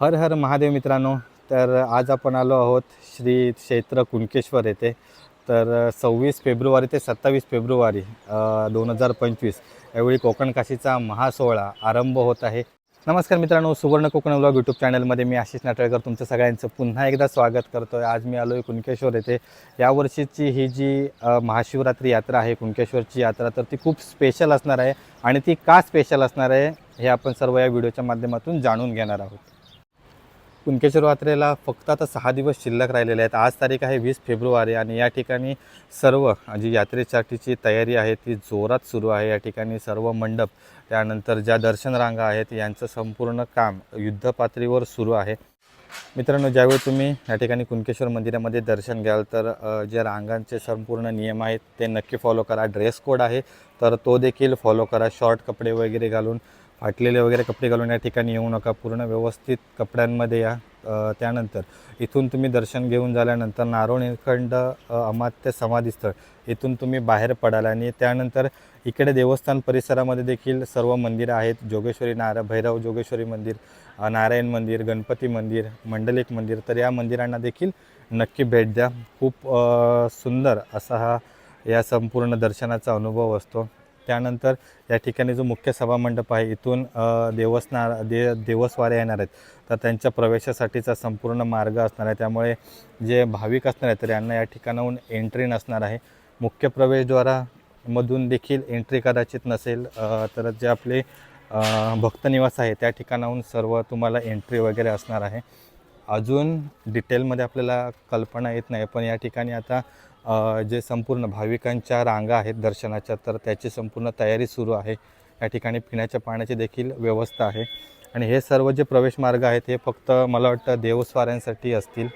हर हर महादेव मित्रांनो तर आज आपण आलो आहोत श्री क्षेत्र कुणकेश्वर येथे. तर सव्वीस फेब्रुवारी ते सत्तावीस फेब्रुवारी दोन हजार पंचवीस यावेळी कोकण काशीचा महासोहळा आरंभ होत आहे. नमस्कार मित्रांनो सुवर्ण कोकण ब्लॉग यूट्यूब चॅनलमध्ये मी आशिष नाटळकर. तुमचं सगळ्यांचं पुन्हा एकदा स्वागत करतो आहे आज मी आलो आहे कुणकेश्वर येथे. यावर्षीची ही जी महाशिवरात्री यात्रा आहे कुणकेश्वरची यात्रा तर ती खूप स्पेशल असणार आहे. आणि ती का स्पेशल असणार आहे हे आपण सर्व या व्हिडिओच्या माध्यमातून जाणून घेणार आहोत. कुणकेश्वर यात्रेला फक्त आता सहा दिवस शिल्लक राहिलेले आहेत. आज तारीख आहे वीस फेब्रुवारी आणि या ठिकाणी सर्व जी यात्रेसाठीची तयारी आहे ती जोरात सुरू आहे. या ठिकाणी सर्व मंडप त्यानंतर ज्या दर्शन रांगा आहेत यांचं संपूर्ण काम युद्धपातळीवर सुरू आहे. मित्रांनो ज्यावेळी तुम्ही या ठिकाणी कुणकेश्वर मंदिरामध्ये दर्शन घ्याल तर जे रांगांचे संपूर्ण नियम आहेत ते नक्की फॉलो करा. ड्रेस कोड आहे तर तो देखील फॉलो करा. शॉर्ट कपडे वगैरे घालून फाटलेले वगैरे कपडे घालून या ठिकाणी येऊ नका. पूर्ण व्यवस्थित कपड्यांमध्ये या. त्यानंतर. इथून तुम्ही दर्शन घेऊन झाल्यानंतर नारोणखंड अमात्य समाधीस्थळ इथून तुम्ही बाहेर पडाल आणि त्यानंतर इकडे देवस्थान परिसरामध्ये देखील सर्व मंदिरं आहेत. जोगेश्वरी नारा भैरव जोगेश्वरी मंदिर नारायण मंदिर गणपती मंदिर मंडलिक मंदिर. तर या मंदिरांना देखील नक्की भेट द्या. खूप सुंदर असा हा या संपूर्ण दर्शनाचा अनुभव असतो. त्यानंतर या ठिकाणी जो मुख्य सभामंडप आहे इथून देवस्ना दे देवस्वाऱ्या येणार आहेत. तर त्यांच्या प्रवेशासाठीचा संपूर्ण मार्ग असणार आहे. त्यामुळे जे भाविक असणार आहेत तर यांना या ठिकाणाहून एंट्री नसणार आहे. मुख्य प्रवेशद्वारामधून देखील एंट्री कदाचित नसेल तर जे आपले भक्तनिवास आहे त्या ठिकाणाहून सर्व तुम्हाला एंट्री वगैरे असणार आहे. अजून डिटेलमध्ये आपल्याला कल्पना येत नाही पण या ठिकाणी आता जे संपूर्ण भाविकांच्या रांगा आहेत दर्शनाच्या तर त्याची संपूर्ण तयारी सुरू आहे. या ठिकाणी पिण्याच्या पाण्याची देखील व्यवस्था आहे. आणि हे सर्व जे प्रवेश मार्ग आहेत हे फक्त मला वाटतं देवस्वाऱ्यांसाठी असतील.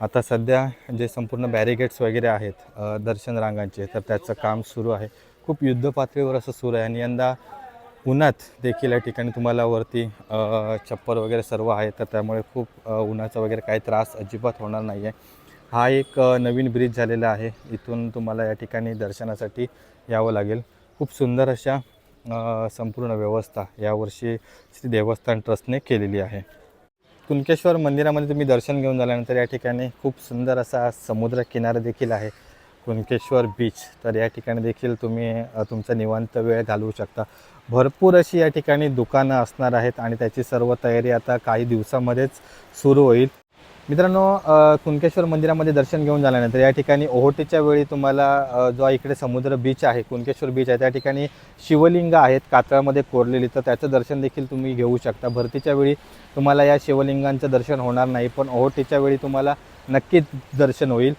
आता सध्या जे संपूर्ण बॅरिगेट्स वगैरे आहेत दर्शन रांगांचे तर त्याचं काम सुरू आहे. खूप युद्ध पातळीवर असं सुरू आहे. आणि यंदा उन्हात देखील या ठिकाणी तुम्हाला वरती छप्पर वगैरे सर्व आहे तर त्यामुळे खूप उन्हाचा वगैरे काही त्रास अजिबात होणार नाही आहे हा एक नवीन ब्रिज झालेला आहे. इथून तुम्हाला या ठिकाणी दर्शनासाठी यावं लागेल. खूप सुंदर अशा संपूर्ण व्यवस्था यावर्षी श्री देवस्थान ट्रस्टने केलेली आहे. कुणकेश्वर मंदिरामध्ये तुम्ही दर्शन घेऊन झाल्यानंतर या ठिकाणी खूप सुंदर असा समुद्र किनारा देखील आहे. कुणकेश्वर बीच तर या ठिकाणी देखील तुम्ही तुमचा निवांत वेळ घालवू शकता. भरपूर अशी या ठिकाणी दुकानं असणार आहेत आणि त्याची सर्व तयारी आता काही दिवसामध्येच सुरू होईल. मित्रांनो कुणकेश्वर मंदिरामध्ये दर्शन घेऊन झाल्यानंतर या ठिकाणी ओहोटीच्या वेळी तुम्हाला जो इकडे समुद्र बीच आहे कुणकेश्वर बीच आहे त्या ठिकाणी शिवलिंग आहेत कातळामध्ये कोरलेली. तर त्याचं दर्शन देखील तुम्ही घेऊ शकता. भरतीच्या वेळी तुम्हाला या शिवलिंगांचं दर्शन होणार नाही पण ओहोटीच्या वेळी तुम्हाला नक्कीच दर्शन होईल.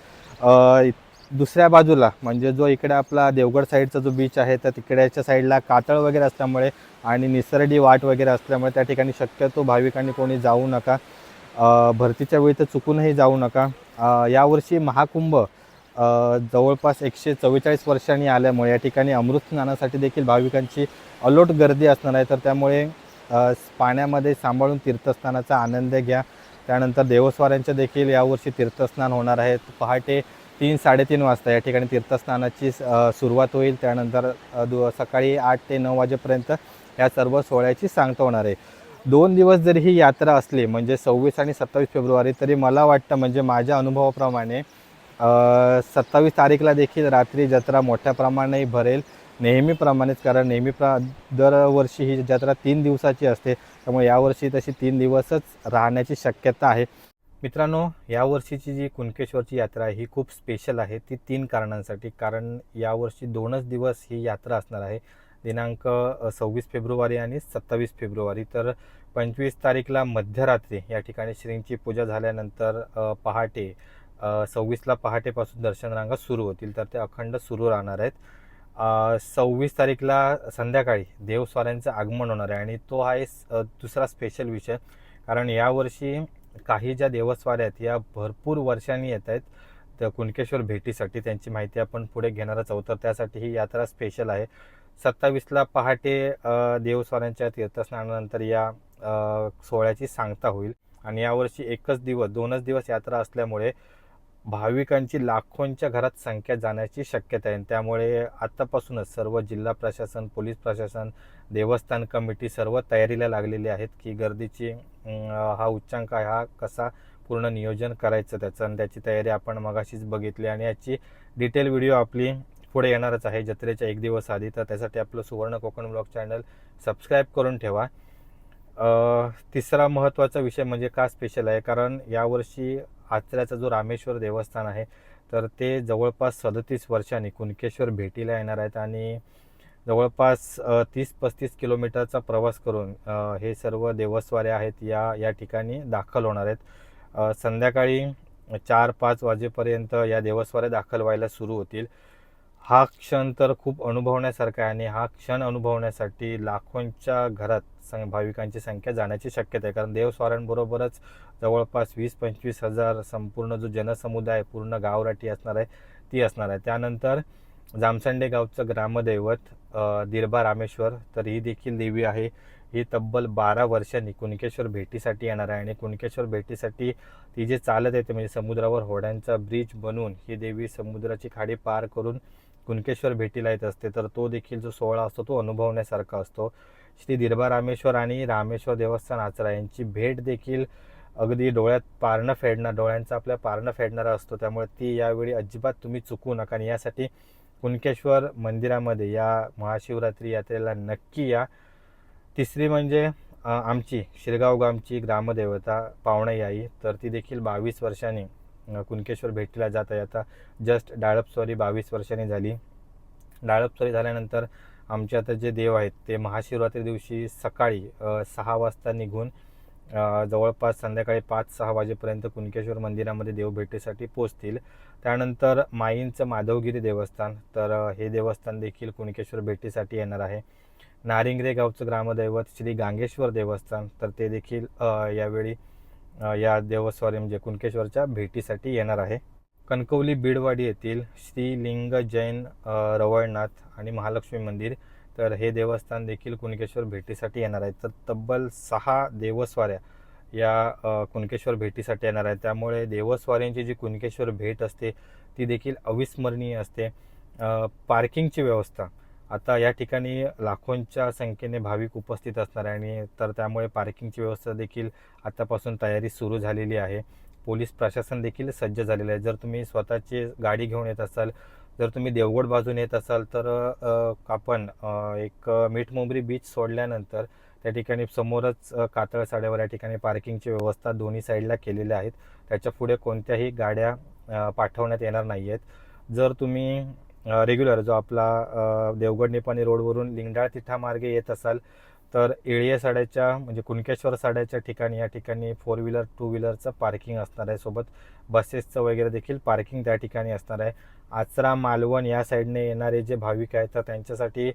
दुसऱ्या बाजूला म्हणजे जो इकडे आपला देवगड साईडचा जो बीच आहे तर तिकडेच्या साईडला कातळ वगैरे असल्यामुळे आणि निसरडी वाट वगैरे असल्यामुळे त्या ठिकाणी शक्यतो भाविकांनी कोणी जाऊ नका. भरतीच्या वेळी तर चुकूनही जाऊ नका. यावर्षी महाकुंभ जवळपास एकशे चव्वेचाळीस वर्षांनी आल्यामुळे या ठिकाणी अमृत स्नानासाठी देखील भाविकांची अलोट गर्दी असणार आहे. तर त्यामुळे पाण्यामध्ये सांभाळून तीर्थस्नानाचा आनंद घ्या. त्यानंतर देवस्वाऱ्यांच्या देखील यावर्षी तीर्थस्नान होणार आहे. पहाटे तीन साडेतीन वाजता या ठिकाणी तीर्थस्नानाची सुरुवात होईल. त्यानंतर दु सकाळी आठ ते नऊ वाजेपर्यंत या सर्व सोहळ्याची सांगता होणार आहे. दोन दिवस जरी ही यात्रा असली म्हणजे सव्वीस आणि सत्तावीस फेब्रुवारी तरी मला वाटतं म्हणजे माझ्या अनुभवाप्रमाणे सत्तावीस तारीखला देखील रात्री जत्रा मोठ्या प्रमाणे भरेल. नेहमीप्रमाणेच कारण नेहमी प्र दरवर्षी ही जत्रा तीन दिवसाची असते. त्यामुळे यावर्षी तशी तीन दिवसच राहण्याची शक्यता आहे. मित्रांनो यावर्षीची जी कुणकेश्वरची यात्रा आहे ही खूप स्पेशल आहे. ती तीन कारणांसाठी. कारण यावर्षी दोनच दिवस ही यात्रा असणार आहे. दिनांक सव्वीस फेब्रुवारी आणि सत्तावीस फेब्रुवारी. तर पंचवीस तारीखला मध्यरात्री या ठिकाणी श्रींची पूजा झाल्यानंतर पहाटे सव्वीसला पहाटेपासून दर्शन रांगा सुरू होतील. तर ते अखंड सुरू राहणार आहेत. सव्वीस तारीखला संध्याकाळी देवस्वाऱ्यांचं आगमन होणार आहे. आणि तो आहे दुसरा स्पेशल विषय. कारण यावर्षी काही ज्या देवस्वाऱ्या आहेत या भरपूर वर्षांनी येत आहेत त्या कुणकेश्वर भेटीसाठी. त्यांची माहिती आपण पुढे घेणारच आहोत. तर त्यासाठी ही यात्रा स्पेशल आहे. सत्तावीसला पहाटे देवस्वाऱ्यांच्या तीर्थस्नानानंतर या सोहळ्याची सांगता होईल. आणि यावर्षी एकच दिवस दोनच दिवस यात्रा असल्यामुळे भाविकांची लाखोंच्या घरात संख्या जाण्याची शक्यता आहे. आणि त्यामुळे आत्तापासूनच सर्व जिल्हा प्रशासन पोलीस प्रशासन देवस्थान कमिटी सर्व तयारीला लागलेली आहेत की गर्दीची हा उच्चांक हा कसा पूर्ण नियोजन करायचं त्याचं आणि त्याची तयारी आपण मगाशीच बघितली आणि याची डिटेल व्हिडिओ आपली पुढे येणारच आहे जत्रेच्या एक दिवस आधी. तर त्यासाठी आपलं सुवर्ण कोकण ब्लॉग चॅनल सबस्क्राईब करून ठेवा. तिसरा महत्त्वाचा विषय म्हणजे का स्पेशल आहे? कारण यावर्षी आचऱ्याचा जो रामेश्वर देवस्थान आहे तर ते जवळपास सदतीस वर्षांनी कुणकेश्वर भेटीला येणार आहेत आणि जवळपास तीस पस्तीस किलोमीटरचा प्रवास करून हे सर्व देवस्वारे आहेत या या ठिकाणी दाखल होणार आहेत. संध्याकाळी चार पाच वाजेपर्यंत या देवस्वाऱ्या दाखल व्हायला सुरू होतील. हा क्षण तर खूप अनुभवण्यासारखा आहे आणि हा क्षण अनुभवण्यासाठी लाखोंच्या घरात सं भाविकांची संख्या जाण्याची शक्यता आहे. कारण देवस्वारांबरोबरच जवळपास वीस पंचवीस हजार संपूर्ण जो जनसमुदाय पूर्ण गावराटी असणार आहे ती असणार आहे. त्यानंतर जामसंडे गावचं ग्रामदैवत दिरबा रामेश्वर तर ही देखील देवी आहे. ही तब्बल बारा वर्षांनी कुणकेश्वर भेटीसाठी येणार आहे आणि कुणकेश्वर भेटीसाठी ती जे चालत येते म्हणजे समुद्रावर होड्यांचा ब्रिज बनवून ही देवी समुद्राची खाडी पार करून कुणकेश्वर भेटीला येत असते तर तो देखील जो सोहळा असतो तो अनुभवण्यासारखा असतो. श्री दिरबा रामेश्वर आणि रामेश्वर देवस्थान आचरा यांची भेट देखील अगदी डोळ्यात पारणं फेडणार डोळ्यांचा आपल्या पारणं फेडणारा असतो. त्यामुळे ती यावेळी अजिबात तुम्ही चुकू नका आणि यासाठी कुणकेश्वर मंदिरामध्ये या महाशिवरात्री यात्रेला नक्की या. तिसरी म्हणजे आमची शिरगाव गामची ग्रामदेवता पावणाई आई तर ती देखील बावीस वर्षांनी कुणकेश्वर भेटीला जात आहे. आता जस्ट डाळपस्वारी बावीस वर्षांनी झाली. डाळपस्वारी झाल्यानंतर आमचे आता जे देव आहेत ते महाशिवरात्री दिवशी सकाळी सहा वाजता निघून जवळपास संध्याकाळी पाच सहा वाजेपर्यंत कुणकेश्वर मंदिरामध्ये देवभेटीसाठी पोचतील त्यानंतर माईंचं माधवगिरी देवस्थान तर हे देवस्थान देखील कुणकेश्वर भेटीसाठी येणार आहे. नारिंगरे गावचं ग्रामदैवत श्री गांगेश्वर देवस्थान तर ते देखील यावेळी या देवस्वारी म्हणजे कुणकेश्वरच्या भेटीसाठी येणार आहे. कणकवली बीडवाडी येथील श्रीलिंग जैन रवळनाथ आणि महालक्ष्मी मंदिर तर हे देवस्थान देखील कुणकेश्वर भेटीसाठी येणार आहे. तर तब्बल सहा देवस्वाऱ्या या कुणकेश्वर भेटीसाठी येणार आहे त्यामुळे देवस्वाऱ्यांची जी कुणकेश्वर भेट असते ती देखील अविस्मरणीय असते. पार्किंगची व्यवस्था आता या ठिकाणी लाखोंच्या संख्येने भाविक उपस्थित असणार आहे आणि तर त्यामुळे पार्किंगची व्यवस्था देखील आतापासून तयारी सुरू झालेली आहे. पोलीस प्रशासन देखील सज्ज झालेलं आहे. जर तुम्ही स्वतःची गाडी घेऊन येत असाल जर तुम्ही देवगड बाजून येत असाल तर आपण एक मिठमुंबरी बीच सोडल्यानंतर त्या ठिकाणी समोरच कातळ साड्यावर या ठिकाणी पार्किंगची व्यवस्था दोन्ही साईडला केलेल्या आहेत. त्याच्या पुढे कोणत्याही गाड्या पाठवण्यात येणार नाही आहेत जर तुम्ही रेग्युलर जो आपला देवगड निपाणी रोडवरून लिंगडाळ तिठा मार्गे येत असाल तर एळिया साड्याच्या म्हणजे कुणकेश्वर साड्याच्या ठिकाणी या ठिकाणी फोर व्हीलर टू व्हीलरचं पार्किंग असणार आहे. सोबत बसेसचं वगैरे देखील पार्किंग त्या ठिकाणी असणार आहे. आचरा मालवण या साईडने येणारे जे भाविक आहेत तर त्यांच्यासाठी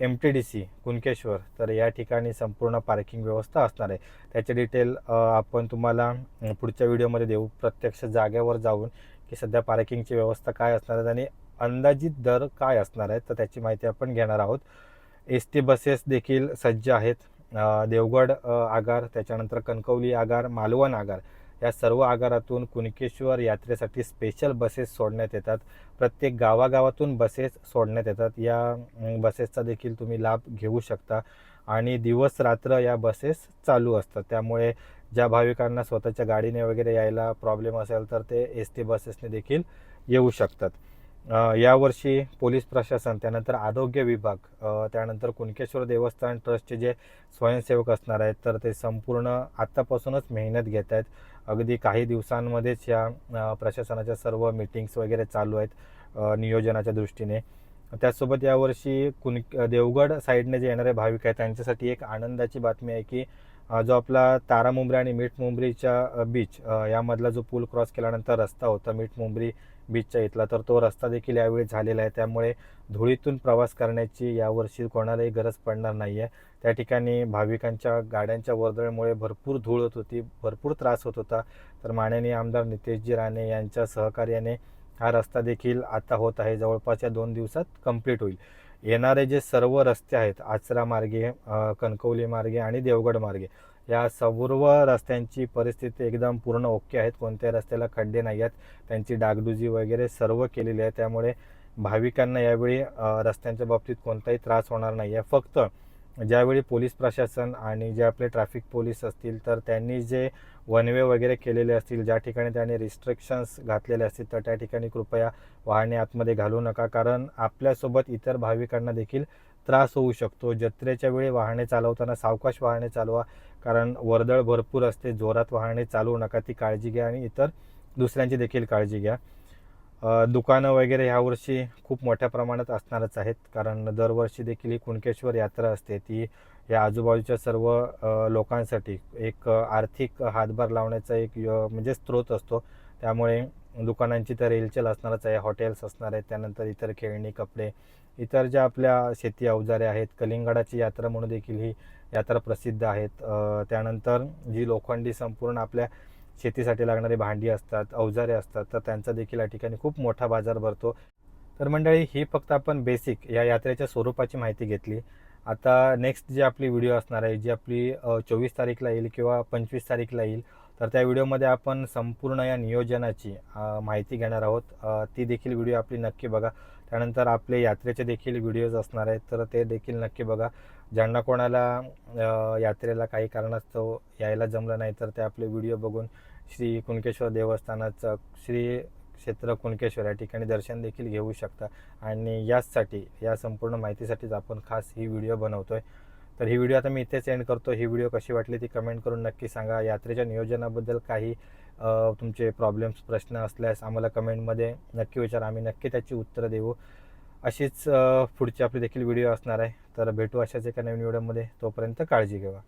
M T D C Kunkeshwar तर या ठिकाणी संपूर्ण पार्किंग व्यवस्था असणार आहे. त्याचे डिटेल आपण तुम्हाला पुढच्या व्हिडिओमध्ये देऊ. प्रत्यक्ष जागेवर जाऊन की सध्या पार्किंगची व्यवस्था काय असणार आहे आणि अंदाजित दर काय असणार आहेत तर त्याची माहिती आपण घेणार आहोत. एस टी बसेस देखील सज्ज आहेत. देवगड आगार त्याच्यानंतर कणकवली आगार मालवण आगार या सर्व आगारातून कुणकेश्वर यात्रेसाठी स्पेशल बसेस सोडण्यात येतात. प्रत्येक गावागावातून बसेस सोडण्यात येतात. या बसेसचा देखील तुम्ही लाभ घेऊ शकता. आणि दिवस रात्र या बसेस चालू असतात. त्यामुळे ज्या भाविकांना स्वतःच्या गाडीने वगैरे यायला प्रॉब्लेम असेल तर ते एस टी बसेसने देखील येऊ शकतात. यावर्षी पोलीस प्रशासन त्यानंतर आरोग्य विभाग त्यानंतर कुणकेश्वर देवस्थान ट्रस्टचे जे स्वयंसेवक असणार आहेत तर ते संपूर्ण आत्तापासूनच मेहनत घेत आहेत. अगदी काही दिवसांमध्येच या प्रशासनाच्या सर्व मीटिंग्स वगैरे चालू आहेत नियोजनाच्या दृष्टीने. त्याचसोबत यावर्षी कुण देवगड साईडने जे येणारे भाविक आहेत त्यांच्यासाठी एक आनंदाची बातमी आहे की जो आपला तारा मुंबरी आणि मीठ मुंबरीच्या बीच यामधला जो पूल क्रॉस केल्यानंतर रस्ता होता मीठ मुंबरी बीचच्या इथला तर तो रस्ता देखील यावेळी झालेला आहे. त्यामुळे धुळीतून प्रवास करण्याची यावर्षी कोणालाही गरज पडणार नाही आहे त्या ठिकाणी भाविकांच्या गाड्यांच्या वर्दळीमुळे भरपूर धूळ होत होती भरपूर त्रास होत होता. तर माननीय आमदार नितेशजी राणे यांच्या सहकार्याने हा रस्ता देखील आता होत आहे. जवळपास या दोन दिवसात कंप्लीट होईल. येणारे जे सर्व रस्ते आहेत आचरा मार्गे कणकवली मार्गे आणि देवगड मार्गे या सर्व रस्त्यांची परिस्थिती एकदम पूर्ण ओके आहेत. कोणत्याही रस्त्याला खड्डे नाही आहेत. त्यांची डागडुजी वगैरे सर्व केलेली आहे. त्यामुळे भाविकांना यावेळी रस्त्यांच्या बाबतीत कोणताही त्रास होणार नाही आहे. फक्त ज्यावेळी पोलीस प्रशासन आणि जे आपले ट्रॅफिक पोलीस असतील तर त्यांनी जे वनवे वगैरे केलेले असतील ज्या ठिकाणी त्यांनी रिस्ट्रिक्शन्स घातलेले असतील तर त्या ठिकाणी कृपया वाहने आतमध्ये घालू नका. कारण आपल्यासोबत इतर भाविकांना देखील त्रास होऊ शकतो. जत्रेच्या वेळी वाहने चालवताना सावकाश वाहने चालवा. कारण वर्दळ भरपूर असते जोरात वाहने चालू नका ती काळजी घ्या आणि इतर दुसऱ्यांची देखील काळजी घ्या. दुकानं वगैरे ह्यावर्षी खूप मोठ्या प्रमाणात असणारच आहेत कारण दरवर्षी देखील ही कुणकेश्वर यात्रा असते ती या आजूबाजूच्या सर्व लोकांसाठी एक आर्थिक हातभार लावण्याचा एक म्हणजे स्रोत असतो. त्यामुळे दुकानांची तर रेलचेल असणारच आहे हॉटेल्स असणार आहेत त्यानंतर इतर खेळणी कपडे इतर ज्या आपल्या शेती अवजारे आहेत कलिंगडाची यात्रा म्हणून देखील ही यात्रा प्रसिद्ध आहेत. त्यानंतर जी लोखंडी संपूर्ण आपल्या शेतीसाठी लागणारी भांडी असतात अवजारे असतात तर त्यांचा देखील या ठिकाणी खूप मोठा बाजार भरतो. तर मंडळी ही फक्त आपण बेसिक या यात्रेच्या स्वरूपाची माहिती घेतली. आता नेक्स्ट जी आपली व्हिडिओ असणार आहे जी आपली चोवीस तारीखला येईल किंवा पंचवीस तारीखला येईल तर त्या व्हिडिओमध्ये आपण संपूर्ण या नियोजनाची माहिती घेणार आहोत. ती देखील व्हिडिओ आपली नक्की बघा. त्यानंतर आपले यात्रेचे देखील व्हिडिओज असणार आहेत. तर ते देखील नक्की बघा. ज्यांना कोणाला यात्रेला काही कारणास्तव यायला जमलं नाही तर ते आपले व्हिडिओ बघून श्री कुणकेश्वर देवस्थानाचं श्री क्षेत्र कुणकेश्वर या ठिकाणी दर्शन देखील घेऊ शकता. आणि याचसाठी या संपूर्ण माहितीसाठीच आपण खास ही व्हिडिओ बनवतो आहे तर ही व्हिडिओ आता मी इथेच एंड करतो. ही व्हिडिओ कशी वाटली ती कमेंट करून नक्की सांगा. यात्रेच्या नियोजनाबद्दल काही तुमचे प्रॉब्लेम्स प्रश्न असल्यास आम्हाला कमेंटमध्ये नक्की विचारा. आम्ही नक्की त्याची उत्तरं देऊ. अशीच पुढची आपली देखील व्हिडिओ असणार आहे. तर भेटू अशाच एका नवीन व्हिडिओमध्ये तोपर्यंत काळजी घेवा.